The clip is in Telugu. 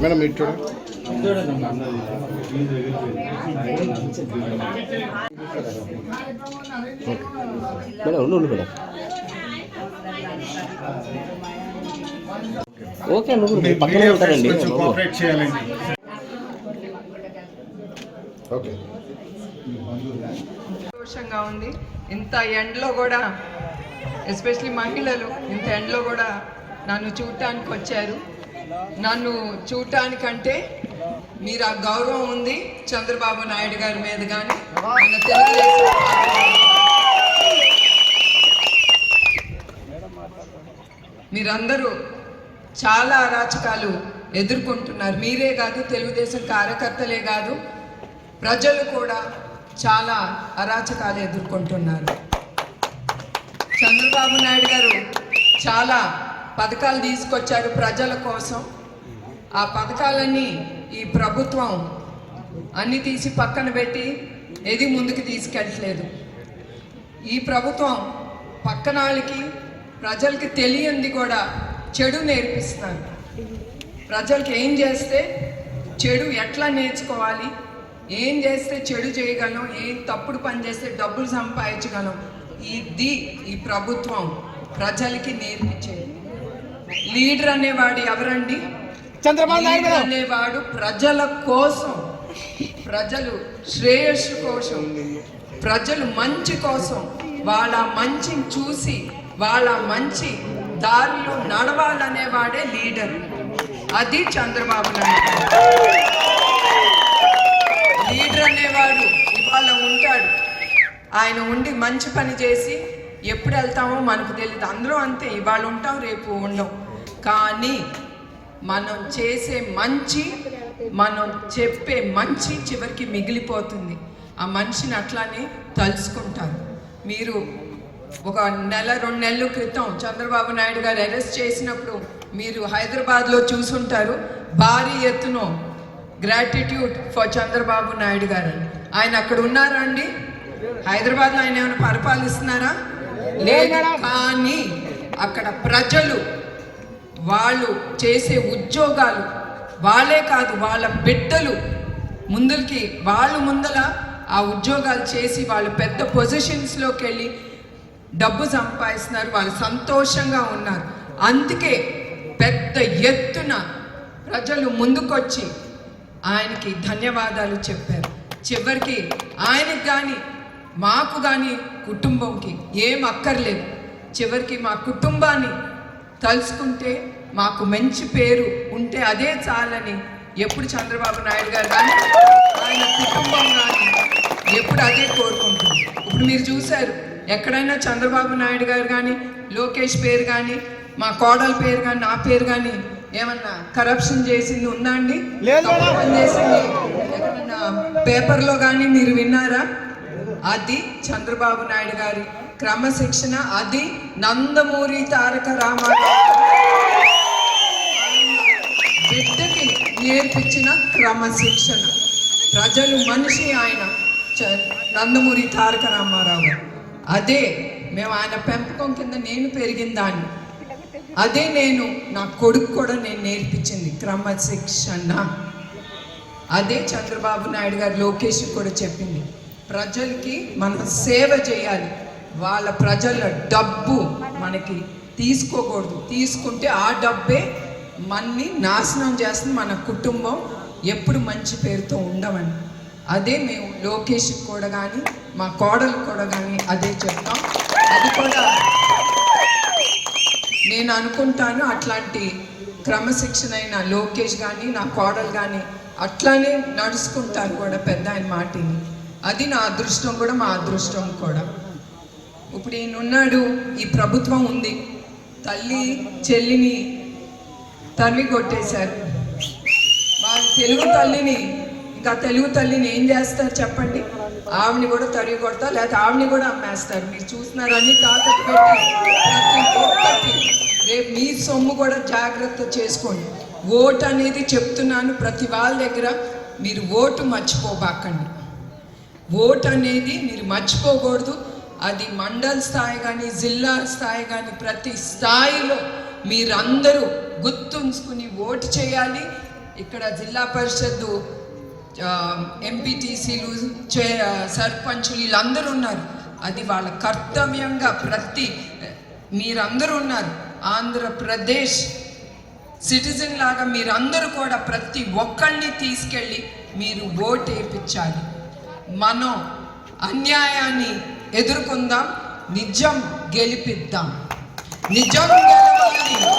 మేడం ఇటు చూడండి మేడం ఉండు ఉండు మేడం. ఓకే నువ్వు పక్కనే ఉంటారండి. ఓకే. సంతోషంగా ఉంది. ఇంత ఎండలో కూడా ఎస్పెషలీ మహిళలు ఇంత ఎండలో కూడా నన్ను చూడటానికి వచ్చారు. నన్ను చూడటానికంటే మీరు ఆ గౌరవం ఉంది చంద్రబాబు నాయుడు గారి మీద కానీ మన తెలుగుదేశం మీరందరూ చాలా అరాచకాలు ఎదుర్కొంటున్నారు. మీరే కాదు తెలుగుదేశం కార్యకర్తలే కాదు ప్రజలు కూడా చాలా అరాచకాలు ఎదుర్కొంటున్నారు. చంద్రబాబు నాయుడు గారు చాలా పథకాలు తీసుకొచ్చారు ప్రజల కోసం. ఆ పథకాలన్నీ ఈ ప్రభుత్వం అన్ని తీసి పక్కన పెట్టి ఏది ముందుకు తీసుకెళ్ళట్లేదు. ఈ ప్రభుత్వం పక్కన వాళ్ళకి ప్రజలకి తెలియంది కూడా చెడు నేర్పిస్తున్నారు. ప్రజలకి ఏం చేస్తే చెడు ఎట్లా నేర్చుకోవాలి? ఏం చేస్తే చెడు చేయగలం? ఏం తప్పుడు పని చేస్తే డబ్బులు సంపాదించగలం? ఇది ఈ ప్రభుత్వం ప్రజలకి నేర్పించేది. లీడర్ అనేవాడు ఎవరండి? చంద్రబాబు నాయుడు అనేవాడు ప్రజల కోసం. ప్రజలు శ్రేయస్సు కోసం. ప్రజలు మంచి కోసం. వాళ్ళ మంచిని చూసి వాళ్ళ మంచి దారిలో నడవాలనేవాడే లీడర్. అది చంద్రబాబు నాయుడు లీడర్ అనేవాడు ఇవాళ ఉంటాడు. ఆయన ఉండి మంచి పని చేసి ఎప్పుడు వెళ్తామో మనకు తెలియదు అందరూ అంతే ఇవాళ ఉంటాం రేపు ఉండం కానీ మనం చేసే మంచి మనం చెప్పే మంచి చివరికి మిగిలిపోతుంది. ఆ మనిషిని అట్లానే తలుసుకుంటారు మీరు ఒక నెల రెండు నెలల క్రితం చంద్రబాబు నాయుడు గారు అరెస్ట్ చేసినప్పుడు మీరు హైదరాబాద్లో చూసుంటారు భారీ ఎత్తున గ్రాటిట్యూడ్ ఫర్ చంద్రబాబు నాయుడు గారు ఆయన అక్కడ ఉన్నారా అండి? హైదరాబాద్లో ఆయన ఏమైనా పరిపాలిస్తున్నారా? లేదు కానీ అక్కడ ప్రజలు వాళ్ళు చేసే ఉద్యోగాలు వాళ్ళే కాదు వాళ్ళ బిడ్డలు ముందులకి వాళ్ళు ముందల ఆ ఉద్యోగాలు చేసి వాళ్ళు పెద్ద పొజిషన్స్లోకి వెళ్ళి డబ్బు సంపాదిస్తున్నారు వాళ్ళు సంతోషంగా ఉన్నారు. అందుకే పెద్ద ఎత్తున ప్రజలు ముందుకొచ్చి ఆయనకి ధన్యవాదాలు చెప్పారు. చివరికి ఆయనకి కానీ మాకు కానీ కుటుంబంకి ఏం అక్కర్లేదు. చివరికి మా కుటుంబాన్ని తలుచుకుంటే మాకు మంచి పేరు ఉంటే అదే చాలని ఎప్పుడు చంద్రబాబు నాయుడు గారు కానీ ఆయన కుటుంబం కానీ ఎప్పుడు అదే కోరుకుంటుంది. ఇప్పుడు మీరు చూశారు ఎక్కడైనా చంద్రబాబు నాయుడు గారు కానీ లోకేష్ పేరు కానీ మా కోడల పేరు కానీ నా పేరు కానీ ఏమన్నా కరప్షన్ చేసింది ఉందా అండి? చేసింది? ఎక్కడన్నా పేపర్లో కానీ మీరు విన్నారా? అది చంద్రబాబు నాయుడు గారి క్రమశిక్షణ అది నందమూరి తారక రామారావు బిడ్డకి నేర్పించిన క్రమశిక్షణ. ప్రజలు మనిషి ఆయన చ- నందమూరి తారక రామారావు. అదే మేము ఆయన పెంపకం కింద నేను పెరిగిన దాన్ని. అదే నేను నా కొడుకు కూడా నేను నేర్పించింది క్రమశిక్షణ. అదే చంద్రబాబు నాయుడు గారు లోకేష్ కూడా చెప్పింది. ప్రజలకి మనం సేవ చేయాలి. వాళ్ళ ప్రజల డబ్బు మనకి తీసుకోకూడదు. తీసుకుంటే ఆ డబ్బే మన్ని నాశనం చేస్తుంది మన కుటుంబం. ఎప్పుడు మంచి పేరుతో ఉండమని. అదే మేము లోకేష్ కూడా కానీ మా కోడలు కూడా కానీ అదే చెప్తాం. అది కూడా నేను అనుకుంటాను అట్లాంటి క్రమశిక్షణ అయిన లోకేష్ కానీ నా కోడలు కానీ అట్లానే నడుచుకుంటారు కూడా పెద్ద ఆయన మాటిని. అది నా అదృష్టం కూడా మా అదృష్టం కూడా. ఇప్పుడు ఈయన ఉన్నాడు ఈ ప్రభుత్వం ఉంది. తల్లి చెల్లిని తరిమి కొట్టేశారు. వాళ్ళ తెలుగు తల్లిని ఇంకా తెలుగు తల్లిని ఏం చేస్తారు చెప్పండి? ఆవిని కూడా తరిగి కొడతా లేకపోతే ఆవిని కూడా అమ్మేస్తారు. మీరు చూస్తున్నారు అన్ని తాకట్టు పెట్టి ప్రతి ఒక్కటి. రేపు మీ సొమ్ము కూడా జాగ్రత్త చేసుకోండి. ఓటు అనేది చెప్తున్నాను ప్రతి వాళ్ళ దగ్గర. మీరు ఓటు మర్చిపోబాకండి. ఓట్ అనేది మీరు మర్చిపోకూడదు. అది మండల్ స్థాయి కానీ జిల్లా స్థాయి కానీ ప్రతి స్థాయిలో మీరందరూ గుర్తుంచుకుని ఓటు చేయాలి. ఇక్కడ జిల్లా పరిషత్తు ఎంపీటీసీలు చే సర్పంచులు వీళ్ళందరూ ఉన్నారు. అది వాళ్ళ కర్తవ్యంగా ప్రతి మీరందరూ ఉన్నారు. ఆంధ్రప్రదేశ్ సిటిజన్ లాగా మీరందరూ కూడా ప్రతి ఒక్కళ్ళని తీసుకెళ్ళి మీరు ఓటు వేయించాలి. మనం అన్యాయాన్ని ఎదుర్కొందాం నిజం గెలిపిద్దాం. నిజం గెలవాలి.